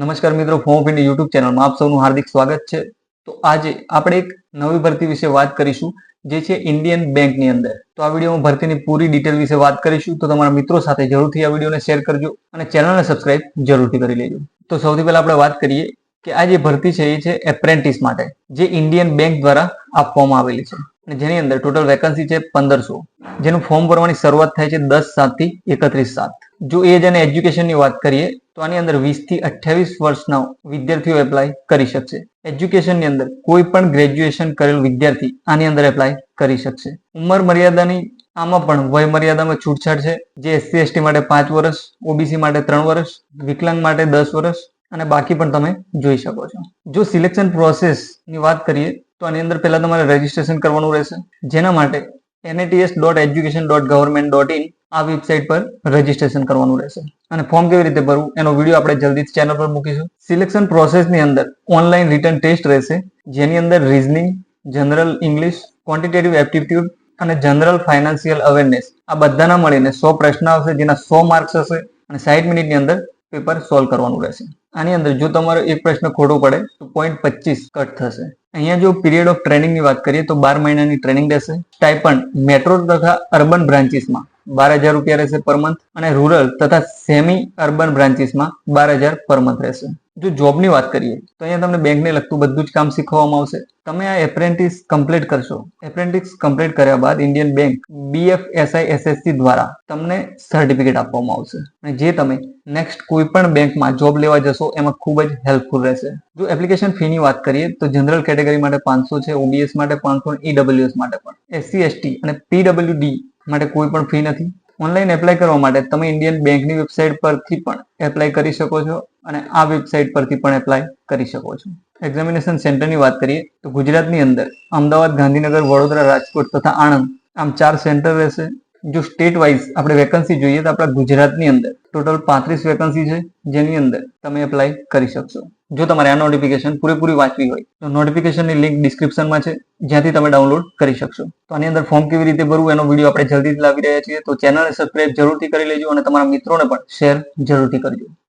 નમસ્કાર મિત્રો form India YouTube ચેનલમાં આપ સૌનું હાર્દિક સ્વાગત છે. તો આજે આપણે એક નવી ભરતી વિશે વાત કરીશું, જે છે ઇન્ડિયન બેંકની અંદર. તો આ વિડીયોમાં ભરતીની પૂરી ડિટેલ વિશે વાત કરીશું. તો તમારા મિત્રો સાથે જરૂરથી આ વિડીયોને શેર કરજો અને ચેનલને સબસ્ક્રાઇબ જરૂરથી કરી લેજો. તો સૌથી પહેલા આપણે વાત કરીએ કે આ જે ભરતી છે એ છે એપ્રેન્ટિસ માટે, જે ઇન્ડિયન બેંક દ્વારા આપવામાં આવેલી છે. અને જેની અંદર ટોટલ વેકન્સી છે પંદરસો. જેનું ફોર્મ ભરવાની શરૂઆત થાય છે દસ સાતથી એકત્રીસ સાત. જો એજ અને એજ્યુકેશનની વાત કરીએ તો આની અંદર વીસથી અઠ્યાવીસ વર્ષના વિદ્યાર્થીઓ એપ્લાય કરી શકશે. એજ્યુકેશનની અંદર કોઈ પણ ગ્રેજ્યુએશન કરેલ વિદ્યાર્થી આની અંદર એપ્લાય કરી શકશે. ઉંમર મર્યાદાની આમાં પણ વય મર્યાદામાં છૂટછાટ છે. જે એસસી એસટી માટે પાંચ વર્ષ ઓબીસી માટે ત્રણ વર્ષ, વિકલાંગ માટે દસ વર્ષ અને બાકી પણ તમે જોઈ શકો છો. જો સિલેક્શન પ્રોસેસની વાત કરીએ તો આની અંદર પહેલા તમારે રજીસ્ટ્રેશન કરવાનું રહેશે. જેના માટે NATS dot education dot government dot in આ વેબસાઇટ પર રજીસ્ટ્રેશન કરવાનું રહેશે. અને ફોર્મ કેવી રીતે ભરવું એનો વીડિયો આપણે જલ્દી ચેનલ પર મૂકીશું. સિલેક્શન પ્રોસેસની અંદર ઓનલાઈન રિટર્ન ટેસ્ટ રહેશે, જેની અંદર reasoning general English quantitative aptitude અને જનરલ ફાઇનાન્શિયલ અવેરનેસ આ બધાના મળીને સો પ્રશ્ન આવશે, જેના સો માર્ક્સ હશે અને સાઠ મિનિટની અંદર પેપર સોલ્વ કરવાનું રહેશે. આની અંદર જો તમારો એક પ્રશ્ન ખોટો પડે, તો પોઈન્ટ પચીસ કટ થશે. અહીંયા જો પીરિયડ ઓફ ટ્રેનિંગની વાત કરીએ તો બાર મહિનાની ટ્રેનિંગ રહેશે. સ્ટાઇપન્ડ મેટ્રો તથા અર્બન બ્રાન્ચીસમાં બાર હજાર રૂપિયા રહેશે પર મંથ અને રૂરલ તથા સેમી અર્બન બ્રાન્ચીસમાં બાર હજાર પર મંથ રહેશે. જો જોબની વાત કરીએ, તો અહીંયા તમને બેંકને લગતું બધું જ કામ શીખવવામાં આવશે. તમે આ એપ્રેન્ટિસ કમ્પ્લીટ કરશો. એપ્રેન્ટિસ કમ્પ્લીટ કર્યા બાદ ઇન્ડિયન બેંક બીએફએસઆઈ એસએસસી દ્વારા તમને સર્ટિફિકેટ આપવામાં આવશે. અને જે તમે નેક્સ્ટ કોઈ પણ બેંકમાં જોબ લેવા જશો, એમાં ખૂબ જ હેલ્પફુલ રહેશે. જો એપ્લિકેશન ફીની વાત કરીએ, તો જનરલ કેટેગરી માટે પાંચસો છે ઓબીએસ માટે પાંચસો ઈડબ્લ્યુએસ માટે પણ. એસસી એસટી અને પીડબ્લ્યુડી માટે કોઈ પણ ફી નથી. ઓનલાઈન એપ્લાય કરવા માટે તમે ઇન્ડિયન બેંકની વેબસાઇટ પરથી પણ એપ્લાય કરી શકો છો અને આ વેબસાઇટ પરથી પણ એપ્લાય કરી શકો છો. એક્ઝામિનેશન સેન્ટરની વાત કરીએ તો ગુજરાતની અંદર અમદાવાદ, ગાંધીનગર, વડોદરા, રાજકોટ તથા આણંદ આમ ચાર સેન્ટર રહેશે. જો સ્ટેટ વાઇઝ આપણે વેકન્સી જોઈએ તો આપણા ગુજરાતની અંદર ટોટલ પાંત્રીસ વેકન્સી છે જેની અંદર તમે એપ્લાય કરી શકશો. જો તમારે આ નોટિફિકેશન પૂરેપૂરી વાંચવી હોય, તો નોટિફિકેશનની લિંક ડિસ્ક્રિપ્શનમાં છે, જ્યાંથી તમે ડાઉનલોડ કરી શકશો. તો આની અંદર ફોર્મ કેવી રીતે ભરવું એનો વીડિયો આપણે જલ્દીથી લાવી રહ્યા છીએ. તો ચેનલને સબસ્ક્રાઇબ જરૂરથી કરી લેજો અને તમારા મિત્રોને પણ શેર જરૂરથી કરજો.